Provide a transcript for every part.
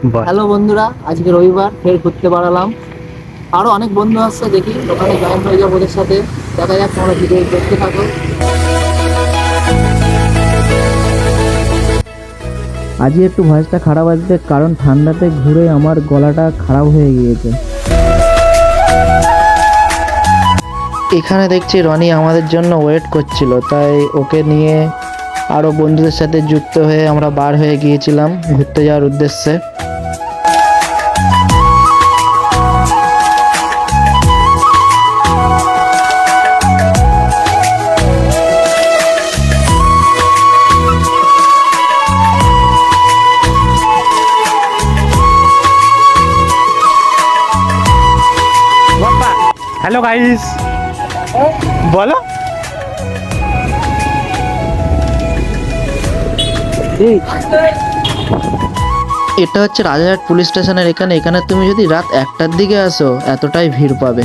Hello বন্ধুরা আজকে রবিবার ফের ঘুরতে বাড়ালাম। আরও অনেক বন্ধু আসছে দেখি ওখানে জয়েন হয়ে যাব ওদের সাথে। দেখা যাক তোমরা ভিডিও দেখতে থাকো। আজকে একটু ভয়েসটা খারাপ আসবে কারণ ঠান্ডাতে ঘুরে আমার গলাটা খারাপ হয়ে গিয়েছে। এখানে দেখছি রনি আমাদের জন্য ওয়েট করছিল তাই ওকে নিয়ে আরও বন্ধুদের সাথে যুক্ত হয়ে আমরা বার হয়ে গিয়েছিলাম ঘুরতে যাওয়ার উদ্দেশ্যে। হ্যালো গাইস বলো। এটা হচ্ছে রাজারহাট পুলিশ স্টেশনের এখানে। এখানে তুমি যদি রাত একটার দিকে আসো, এতটাই ভিড় পাবে।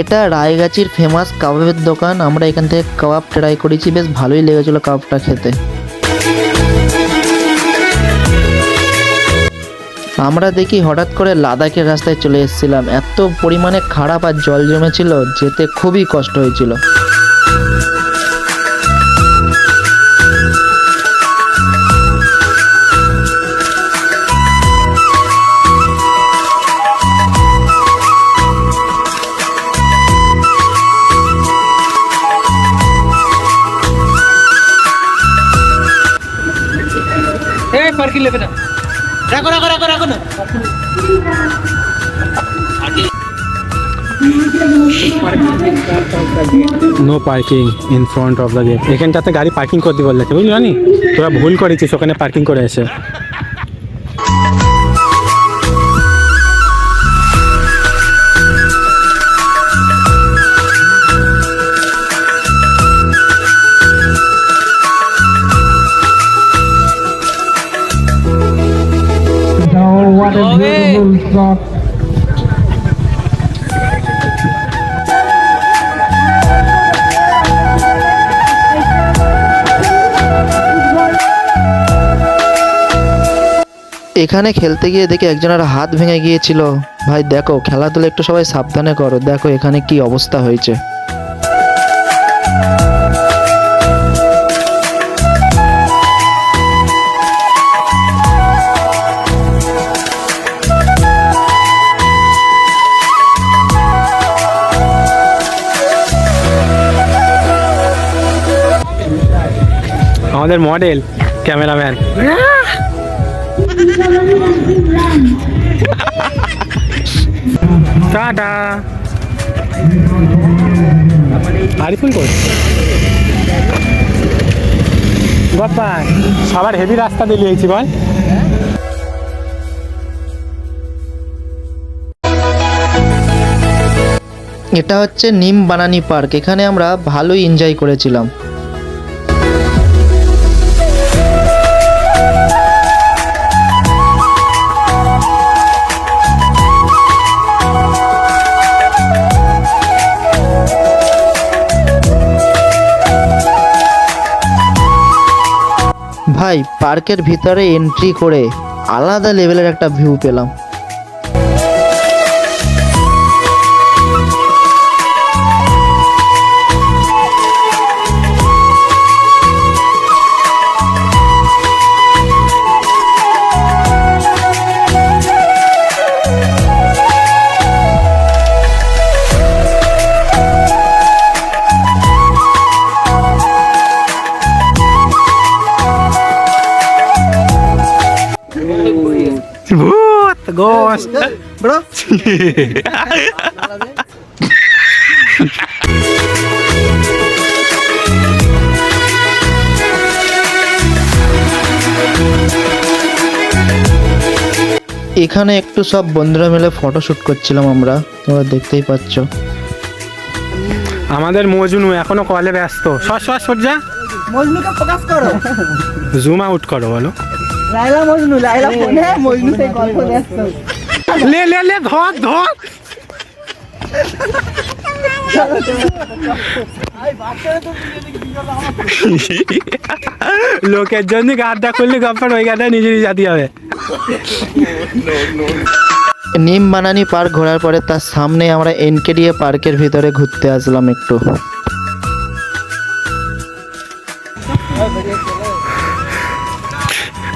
এটা রায়গাছির ফেমাস কাবাবের দোকান। আমরা এখান থেকে কাবাব ট্রাই করেছি। বেশ ভালোই লেগেছিল কাবাবটা খেতে। আমরা দেখি হঠাৎ করে লাদাখের রাস্তায় চলে এসেছিলাম। এত পরিমাণে খারাপ আর জল জমেছিল, যেতে খুবই কষ্ট হয়েছিল। লেবে না রাখো রাখো রাখো রাখো না। No parking in front of the gate এখানটাতে গাড়ি পার্কিং করতে বললে। বুঝলি জানি তোরা ভুল করেছিস, ওখানে পার্কিং করে এসে। এখানে খেলতে গিয়ে দেখে একজনের হাত ভেঙে গিয়েছিল। ভাই দেখো খেলাধুলা একটু সবাই সাবধানে করো। দেখো এখানে কি অবস্থা হয়েছে। আমাদের মডেল ক্যামেরাম্যান টাটা। আরিফুল কই বাপ্পা সবার হেভি রাস্তা দিলিয়েছি বল। এটা হচ্ছে নিম বানানি পার্ক এখানে আমরা ভালোই এনজয় করেছিলাম। ভাই পার্কের ভিতরে এন্ট্রি করে আলাদা লেভেলের একটা ভিউ পেলাম। Bro এখানে একটু সব বন্ধুরা মিলে ফটো শুট করছিলাম আমরা তোমরা দেখতেই পাচ্ছ। আমাদের মজনু এখনও কলে ব্যস্ত। সর সর সজ্জা মজনুকে ফোকাস করো। জুম আউট করো বলো। লাইলা মজনু লাইলা ফোনে মজনু সেই গল্প ব্যস্ত লে লে লে ধর ধর। লোকের জন্য গাড্ডা করলে গপ্পার ওই গাড্ডা নিজে নিজে জাতি হবে। নিম বানানি পার্ক ঘোরার পরে তার সামনে আমরা এনকেডিএ পার্কের ভিতরে ঘুরতে আসলাম একটু।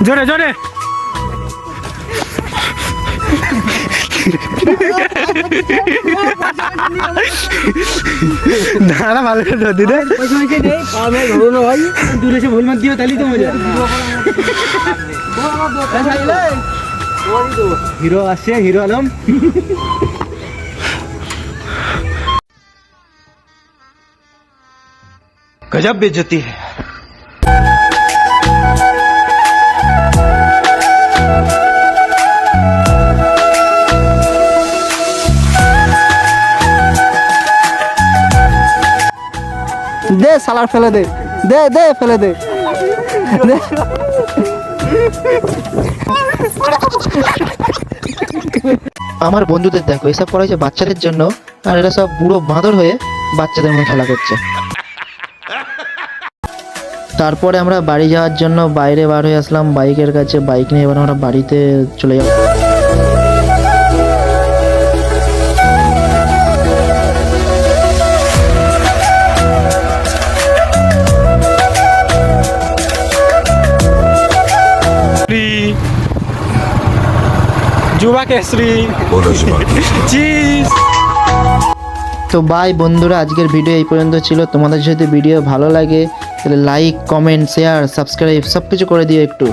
জোরে জোরে। দাঁড়া ভালো করে ধর দিদে পয়সা পয়সা নেই পাবে ধরো না ভাই দূরে এসে ভুল মার দিও তাহলেই তো মজা হিরো আসছে হিরো আলম गजब बेइज्जती है দে সালার ফেলে দে। দে দে, ফেলে দে। আমার বন্ধুদের দেখো, এসব করা হয়েছে বাচ্চাদের জন্য, আর এরা সব বুড়ো বাঁদর হয়ে বাচ্চাদের মতো খেলা করছে। তারপরে আমরা বাড়ি যাওয়ার জন্য বাইরে বার হয়ে আসলাম, বাইকের কাছে বাইক নিয়ে এবার আমরা বাড়িতে চলে যাব। চিজ তো বাই বন্ধুরা আজকের ভিডিও এই পর্যন্ত ছিল। তোমাদের যদি ভিডিও ভালো লাগে তাহলে লাইক কমেন্ট শেয়ার সাবস্ক্রাইব সব কিছু করে দিও একটু।